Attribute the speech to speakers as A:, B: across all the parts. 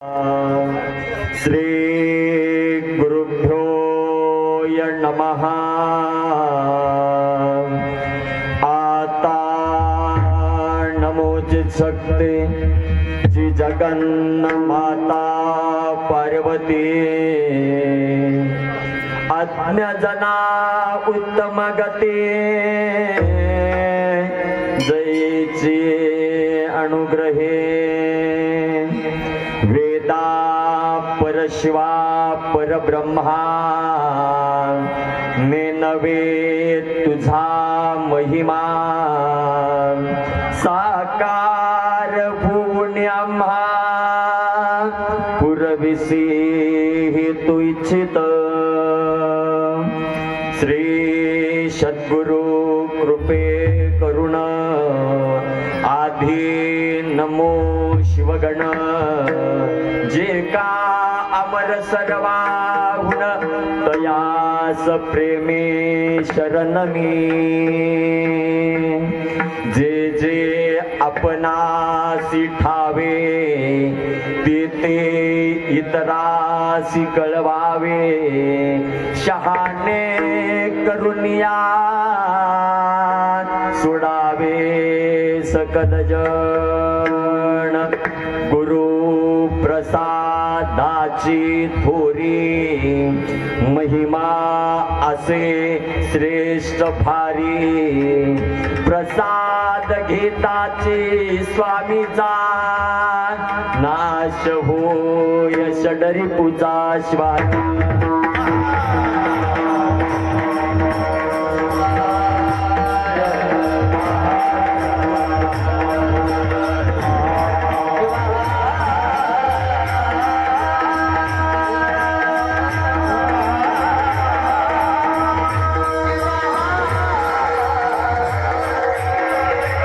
A: श्री गुरुभ्यो य नमः आता नमोचित शक्ती जी जगन्न माता पार्वती। अज्ञजना उत्तम गती जयची अनुग्रहे। शिवा परब्रह्मा. मे नवे तुझा महिमा. साकार भून्याम्हा पुरविसी तु इच्छित. श्री सद्गुरु कृपे करुण. आधी नमो शिवगण. जे का सर्वाहुन तयास प्रेमे शरण मी जे जे आपणासी ठावे ते ते इतरासी कळवावे शहाणे करुनिया सोडावे सकल जग। प्रसादाची थोरी महिमा असे श्रेष्ठ भारी. प्रसाद घेताचे स्वामीचा नाश होय षडरी पूजा स्वामी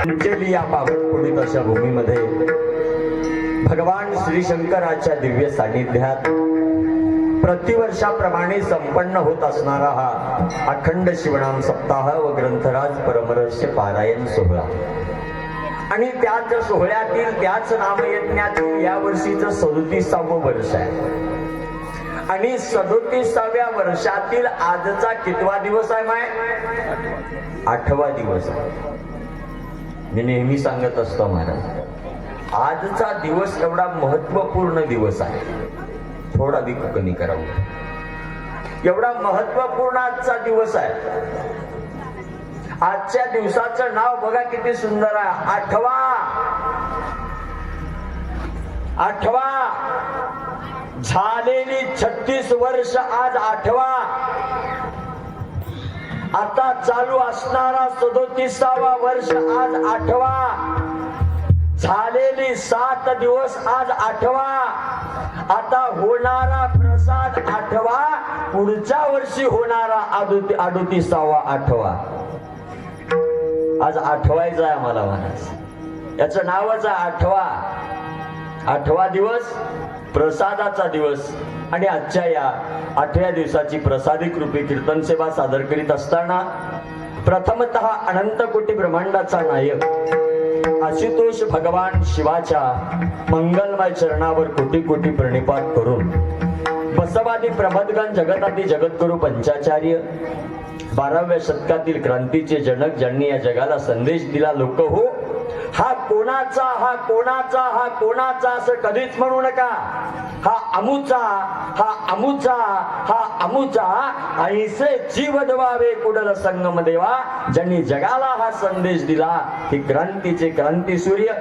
A: मी या पावन पुणित अशा भूमीमध्ये भगवान श्री शंकराच्या दिव्य सानिध्यात प्रतिवर्षाप्रमाणे संपन्न होत असणारा हा अखंड शिवणाम सप्ताह व ग्रंथराज परमरस्य पारायण सोहळा. आणि त्याच सोहळ्यातील त्याच नामयज्ञातील या वर्षीचं सदोतीसावं वर्ष आहे. आणि सदोतीसाव्या वर्षातील आजचा कितवा दिवस आहे माय? आठवा दिवस आहे. मी नेहमी सांगत असतो महाराज आजचा दिवस एवढा महत्त्वपूर्ण दिवस आहे. थोडा अधिक कमी करावं एवढा महत्त्वपूर्ण आजचा दिवस आहे. आजच्या दिवसाचं नाव बघा किती सुंदर आहे. आठवा. आठवा. झालेली छत्तीस वर्ष आज आठवा. आता चालू असणारा सदोतीसावा वर्ष आज आठवा. झालेली सात दिवस आज आठवा. आता होणारा प्रसाद आठवा. पुढच्या वर्षी होणारा आदोती अडोतीसावा आठवा. आज आठवायचा आहे आम्हाला महाराज. याच नावच आहे आठवा. आठवा दिवस प्रसादाचा दिवस. आणि आजच्या या आठव्या दिवसाची प्रसादिक रूपी कीर्तन सेवा सादर करीत असताना प्रथमत अनंत कोटी ब्रह्मांडाचा नायक आशुतोष भगवान शिवाच्या मंगलमय चरणावर कोटी कोटी प्रणिपात करून बसवादी प्रमदगण जगतातील जगद्गुरु पंचाचार्य बाराव्या शतकातील क्रांतीचे जनक ज्यांनी या जगाला संदेश दिला लोक हो हा कोणाचा हा कोणाचा हा कोणाचा असं कधीच म्हणू नका. हा अमुचा हा अमुचा हा अमुचा. ऐसे जीव दवावे कुडल संगम देवा. ज्यांनी जगाला हा संदेश दिला ही क्रांतीचे क्रांती सूर्य.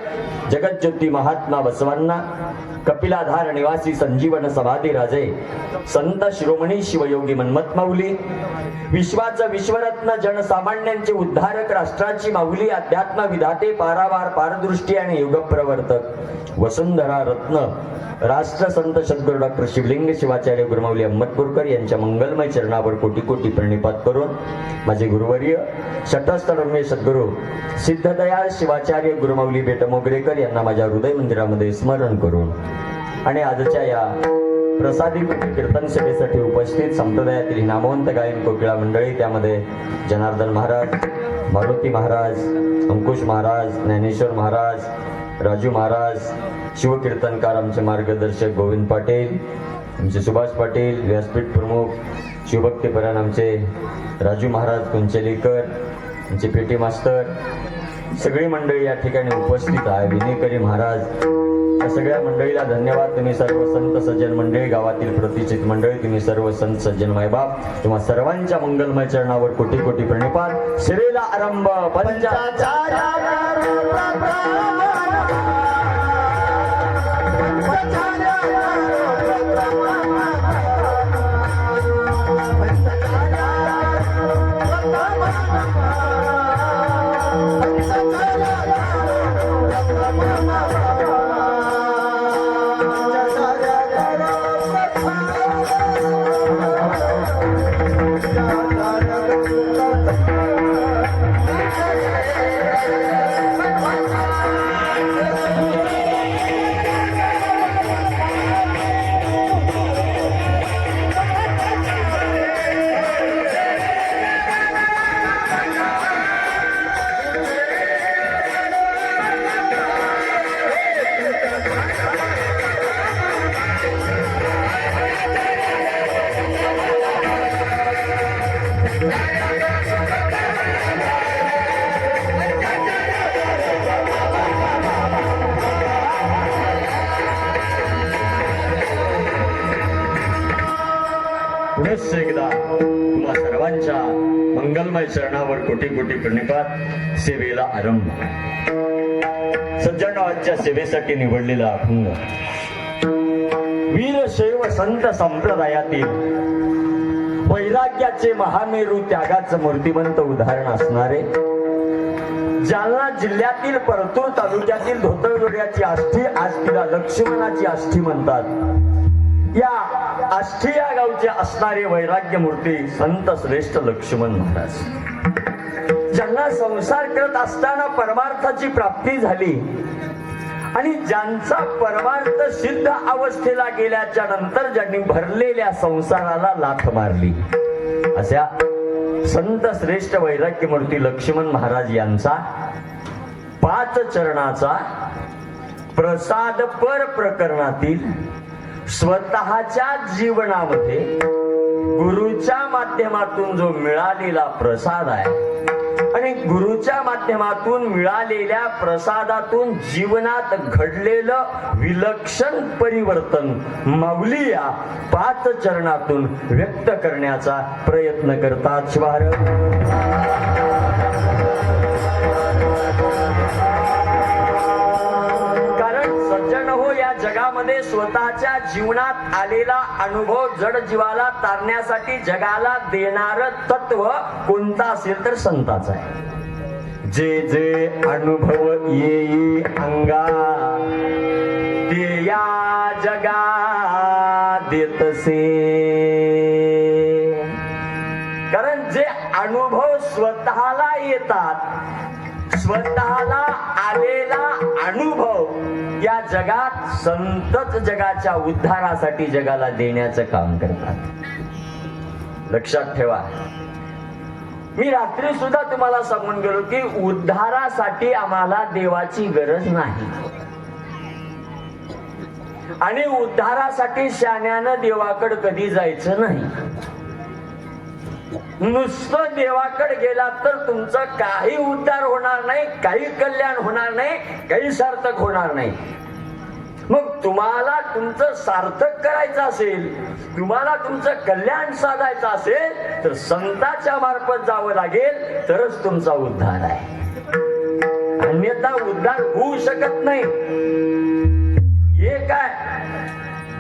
A: जगज्योती महात्मा बसवांना कपिलाधार निवासी संजीवन समाधी राजे संत शिरोमणी शिवयोगी मन्मथ माऊली विश्वाचं विश्वरत्न जनसामान्यांचे उद्धारक राष्ट्राची माऊली अध्यात्म विधाते पारावार पारदृष्टी आणि युगप्रवर्तक वसुंधरा रत्न राष्ट्रसंत सद्गुरू डॉक्टर शिवलिंग शिवाचार्य गुरुमावली अहमदपूरकर यांच्या मंगलमय चरणावर कोटी कोटी प्रणिपात करून माझे गुरुवर्य शटस्थळमे सद्गुरू सिद्धदयाळ शिवाचार्य गुरुमाऊली बेटमोगरेकर यांना माझ्या हृदय मंदिरामध्ये स्मरण करून आणि आजच्या या प्रसादी कीर्तन सभेसाठी उपस्थित संप्रदायातील नामवंत गायन कोकिळा मंडळी त्यामध्ये जनार्दन महाराज मारुती महाराज अंकुश महाराज ज्ञानेश्वर महाराज राजू महाराज शिवकीर्तनकार आमचे मार्गदर्शक गोविंद पाटील आमचे सुभाष पाटील व्यासपीठ प्रमुख शिवभक्तीपरायण आमचे राजू महाराज कुंचलीकर आमचे पेटी मास्तर सगळी मंडळी या ठिकाणी उपस्थित आहे. विनेकरी महाराज या सगळ्या मंडळीला धन्यवाद. तुम्ही सर्व संत सज्जन मंडळी गावातील प्रतिष्ठित मंडळी तुम्ही सर्व संत सज्जन मायबाप तुम्हा सर्वांच्या मंगलमय चरणावर कोटी कोटी प्रणिपात. श्रीला आरंभ पुनश्च एकदा तुम्हा सर्वांच्या मंगलमय चरणावर कोटी कोटी प्रणिपात सेवेला आरंभ. सज्जनाच्या सेवेसाठी निवडलेला अभंग वीरशैव संत संप्रदायातील वैराग्याचे महामेरू त्यागाचं मूर्तिमंत उदाहरण असणारे जालना जिल्ह्यातील परतूर तालुक्यातील धोतरगड्याची आष्ठी आज तिला लक्ष्मणाची आष्ठी म्हणतात. या आष्टी या गावचे असणारे वैराग्य मूर्ती संत श्रेष्ठ लक्ष्मण महाराज. ज्यांना संसार करत असताना परमार्थाची प्राप्ती झाली आणि ज्यांचा परमार्थ सिद्ध अवस्थेला गेल्याच्यानंतर ज्यांनी भरलेल्या संसाराला लाथ मारली. अशा संत श्रेष्ठ वैराग्य मूर्ती लक्ष्मण महाराज यांचा पाच चरणाचा प्रसाद पर प्रकरणातील स्वतःच्या जीवनामध्ये गुरुच्या माध्यमातून जो मिळालेला प्रसाद आहे आणि गुरुच्या माध्यमातून मिळालेल्या प्रसादातून जीवनात घडलेलं विलक्षण परिवर्तन माऊली या पाच चरणातून व्यक्त करण्याचा प्रयत्न करतात स्वार जगामध्ये स्वतःच्या जीवनात आलेला अनुभव जड जीवाला तारण्यासाठी जगाला देणार तत्व कोणता असेल तर संताचा आहे. जे जे अनुभव येई अंगा ते या जगा देतसे. कारण जे अनुभव स्वतःला येतात स्वतःला आलेला अनुभव या जगात संतच जगाच्या उद्धारासाठी जगाला देण्याचं काम करतात. लक्षात ठेवा. मी रात्री सुद्धा तुम्हाला सांगून गेलो की उद्धारासाठी आम्हाला देवाची गरज नाही. आणि उद्धारासाठी शाण्यानं देवाकडे कधी जायचं नाही. नुसतं देवाकडे गेला तर तुमचं काही उद्धार होणार नाही काही कल्याण होणार नाही काही सार्थक होणार नाही. मग तुम्हाला तुमचं सार्थक करायचं असेल तुम्हाला तुमचं कल्याण साधायचं असेल तर संताच्या मार्फत जावं लागेल तरच तुमचा उद्धार आहे. अन्यथा उद्धार होऊ शकत नाही. हे काय?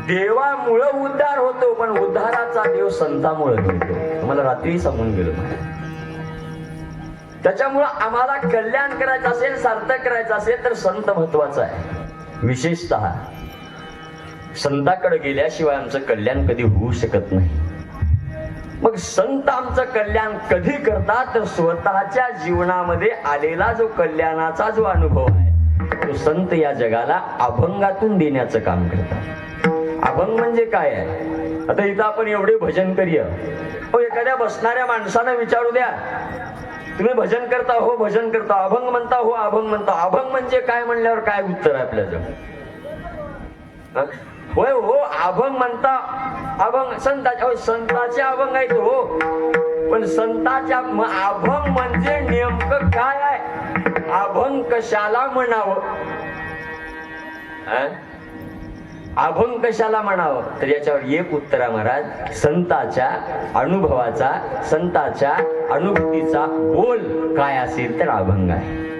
A: देवामुळं उद्धार होतो पण उद्धाराचा देव संतामुळे मिळतो. मला रात्री सांगून गेलो त्याच्यामुळं आम्हाला कल्याण करायचं असेल सार्थक करायचं असेल तर संत महत्त्वाचा आहे. विशेषत संताकडे गेल्याशिवाय आमचं कल्याण कधी होऊ शकत नाही. मग संत आमचं कल्याण कधी करतात? तर स्वतःच्या जीवनामध्ये आलेला जो कल्याणाचा जो अनुभव आहे तो संत या जगाला अभंगातून देण्याचं काम करतात. अभंग म्हणजे काय आहे? आता इथं आपण एवढे भजन करूया. एखाद्या बसणाऱ्या माणसानं विचारू द्या तुम्ही भजन करता हो भजन करता अभंग म्हणता हो अभंग म्हणता. अभंग म्हणजे काय म्हणल्यावर काय उत्तर आहे आपल्याजवळ होय हो अभंग म्हणता अभंग. संताचे होय संताचे अभंग आहेत हो. पण संताच्या अभंग म्हणजे नेमकं काय आहे? अभंग कशाला म्हणावं? अभंग कशाला म्हणावं? तर याच्यावर एक उत्तर आहे महाराज संताच्या अनुभवाचा संताच्या अनुभूतीचा बोल काय असेल तर अभंग आहे.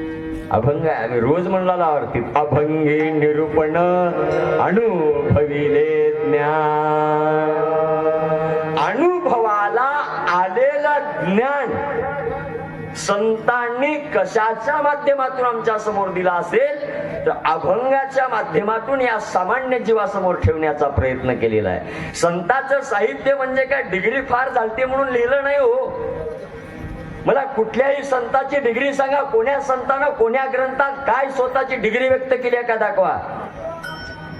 A: अभंग आहे. आम्ही रोज म्हणला आवडते अभंगी निरूपण अनुभविले ज्ञान. अनुभवाला आलेलं ज्ञान संतांनी कशाच्या माध्यमातून आमच्यासमोर दिला असेल? तर अभंगाच्या माध्यमातून या सामान्य जीवासमोर ठेवण्याचा प्रयत्न केलेला आहे. संतांचं साहित्य म्हणजे काय? डिग्री फार झालते म्हणून लिहिलं नाही हो. मला कुठल्याही संताची डिग्री सांगा. कोण्या संतानं कोण्या ग्रंथात काय स्वतःची डिग्री व्यक्त केली आहे का दाखवा.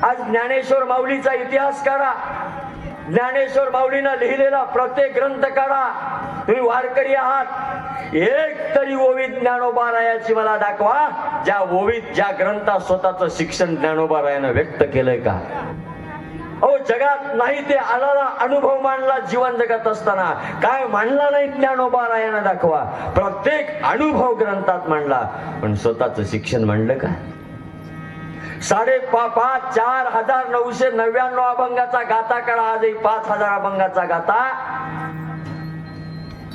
A: आज ज्ञानेश्वर माऊलीचा इतिहास काढा. ज्ञानेश्वर माऊलीनं लिहिलेला प्रत्येक ग्रंथ काढा. तुम्ही वारकरी आहात. एक तरी ओवीत ज्ञानोबा रायाची मला दाखवा. ज्या ओवीत ज्या ग्रंथात स्वतःचं शिक्षण ज्ञानोबा रायानं व्यक्त केलंय का? अहो जगात नाही ते आलेला अनुभव मांडला जीवन जगत असताना. काय मांडला नाही ज्ञानोबा रायानं दाखवा. प्रत्येक अनुभव ग्रंथात मांडला. पण स्वतःचं शिक्षण मांडलं का? साडे पाच चार हजार नऊशे नव्याण्णव अभंगाचा गाथा काढा. आजही पाच हजार अभंगाचा गाथा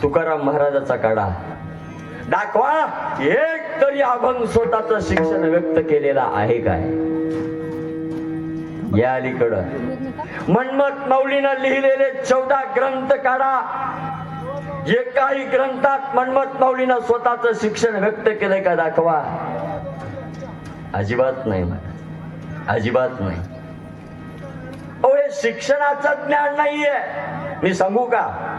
A: तुकाराम महाराजाचा काढा. दाखवा एक तरी अभंग स्वतःच शिक्षण व्यक्त केलेला आहे काय? या अलीकडं. मनमत मौलीनं लिहिलेले चौदा ग्रंथ काढा. एकाही ग्रंथात मनमत मौलीनं स्वतःच शिक्षण व्यक्त केलंय का दाखवा? अजिबात नाही अजिबात नाही. अहो हे शिक्षणाचं ज्ञान नाहीये. मी सांगू का?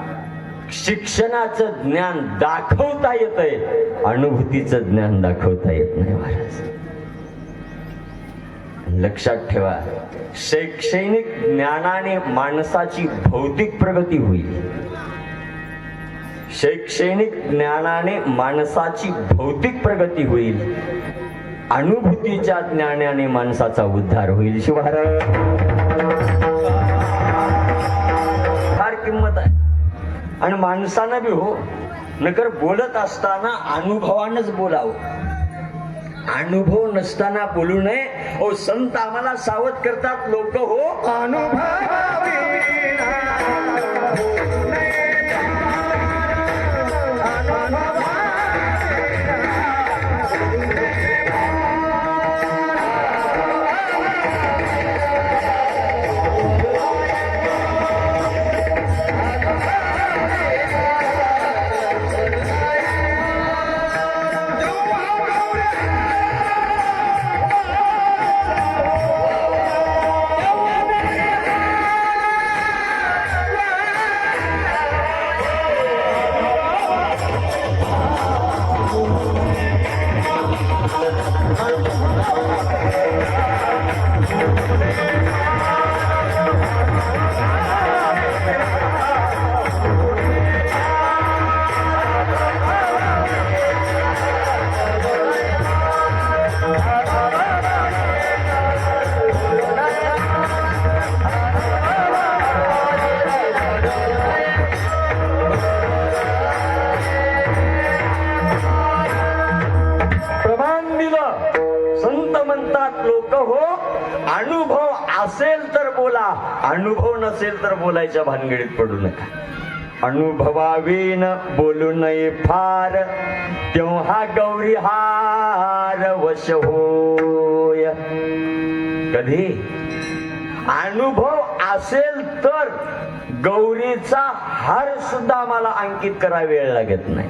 A: शिक्षणाचं ज्ञान दाखवता येतंय अनुभूतीचं ज्ञान दाखवता येत नाही महाराज. लक्षात ठेवा शैक्षणिक ज्ञानाने माणसाची भौतिक प्रगती होईल. शैक्षणिक ज्ञानाने माणसाची भौतिक प्रगती होईल. अनुभूतीच्या ज्ञानाने माणसाचा उद्धार होईल शिवहार फार किंमत आहे. आणि माणसानं बी हो नगर बोलत असताना अनुभवानच बोलावं. अनुभव नसताना बोलू नये. ओ संत आम्हाला सावध करतात लोक हो. अनुभव असेल तर बोलायच्या भानगडीत पडू नका. अनुभवावीन बोलू नये फार तेव्हा गौरी हार वश होय. कधी? अनुभव असेल तर गौरीचा हार सुद्धा मला अंकित करा वेळ लागत नाही.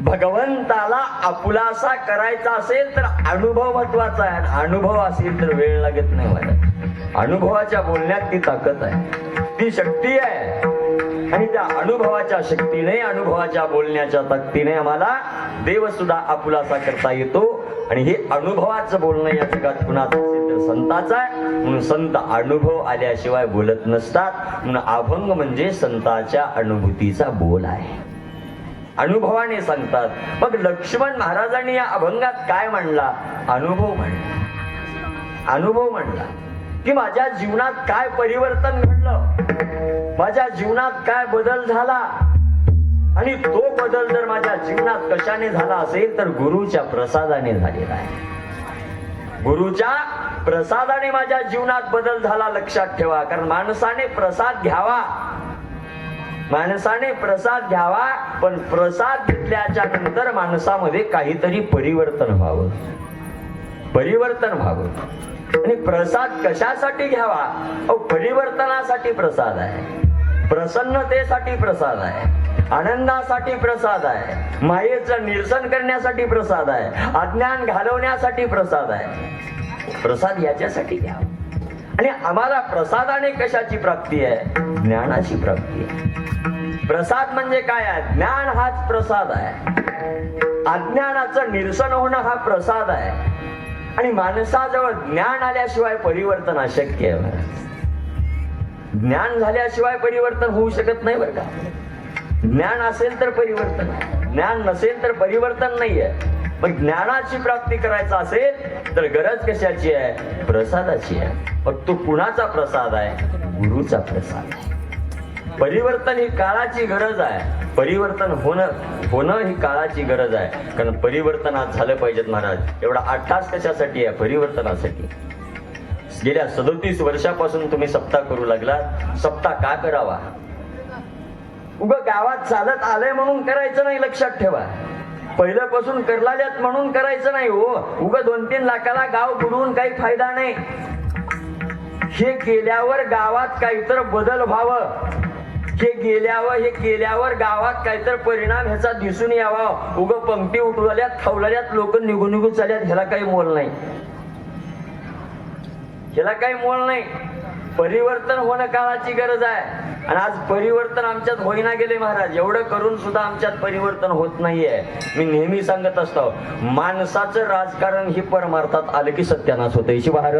A: भगवंताला आपुलासा करायचा असेल तर अनुभव महत्त्वाचा आहे. अनुभव असेल तर वेळ लागत नाही मला. अनुभवाच्या बोलण्यात ती ताकद आहे. ती शक्ती आहे. आणि त्या अनुभवाच्या शक्तीने अनुभवाच्या बोलण्याच्या ताकदीने आम्हाला देव सुद्धा आपुलासा करता येतो. आणि हे अनुभवाचं बोलणं या जगात कुणाचं असेल आहे? म्हणून संत अनुभव आल्याशिवाय बोलत नसतात. म्हणून अभंग म्हणजे संताच्या अनुभूतीचा बोल आहे. अनुभवाने सांगतात मग लक्ष्मण महाराजांनी या अभंगात काय म्हणला अनुभव म्हणला अनुभव म्हणला. की माझ्या जीवनात काय परिवर्तन घडलं? माझ्या जीवनात काय बदल झाला? आणि तो बदल जर माझ्या जीवनात कशाने झाला असेल तर गुरुच्या प्रसादाने झालेला आहे. गुरुच्या प्रसादाने माझ्या जीवनात बदल झाला लक्षात ठेवा. कारण माणसाने प्रसाद घ्यावा. माणसाने प्रसाद घ्यावा पण प्रसाद घेतल्याच्या नंतर माणसामध्ये काहीतरी परिवर्तन व्हावं. परिवर्तन व्हावं. आणि प्रसाद कशासाठी घ्यावा? अहो परिवर्तनासाठी प्रसाद आहे. प्रसन्नतेसाठी प्रसाद आहे. आनंदासाठी प्रसाद आहे. मायेचं निरसन करण्यासाठी प्रसाद आहे. अज्ञान घालवण्यासाठी प्रसाद आहे. प्रसाद याच्यासाठी घ्यावा आणि आम्हाला प्रसादाने कशाची प्राप्ती आहे? ज्ञानाची प्राप्ती आहे. प्रसाद म्हणजे काय? आहे ज्ञान हाच प्रसाद आहे. अज्ञानाचं निरसन होणं हा प्रसाद आहे. आणि माणसाजवळ ज्ञान आल्याशिवाय परिवर्तन अशक्य आहे. ज्ञान झाल्याशिवाय परिवर्तन होऊ शकत नाही बरं का. ज्ञान असेल तर परिवर्तन. ज्ञान नसेल तर परिवर्तन नाहीये. पण ज्ञानाची प्राप्ती करायचं असेल तर गरज कशाची आहे? प्रसादाची आहे. मग तो कुणाचा प्रसाद आहे? गुरुचा प्रसाद आहे. परिवर्तन ही काळाची गरज आहे. परिवर्तन होणं होणं ही काळाची गरज आहे. कारण परिवर्तन आज झालं पाहिजेत महाराज. एवढा आठ तास कशासाठी आहे? परिवर्तनासाठी. गेल्या सदोतीस वर्षापासून तुम्ही सप्ताह करू लागला सप्ताह का करावा? उग गावात चालत आलंय म्हणून करायचं नाही लक्षात ठेवा. पहिल्यापासून करलाल्यात म्हणून करायचं नाही हो. उग दोन तीन लाखाला गाव बुडवून काही फायदा नाही. हे केल्यावर गावात काहीतर बदल व्हावं. हे गेल्यावर हे केल्यावर गावात काहीतर परिणाम ह्याचा दिसून यावा. उग पंक्ती उठवल्यात खावल्यात लोक निघून निघून चालल्यात ह्याला काही मोल नाही. ह्याला काही मोल नाही. परिवर्तन होणं काळाची गरज आहे. आणि आज परिवर्तन आमच्यात होईना गेले महाराज. एवढं करून सुद्धा आमच्यात परिवर्तन होत नाहीये. मी नेहमी सांगत असतो माणसाचं राजकारण ही परमार्थात आलं की सत्यानाश होतं. शिवार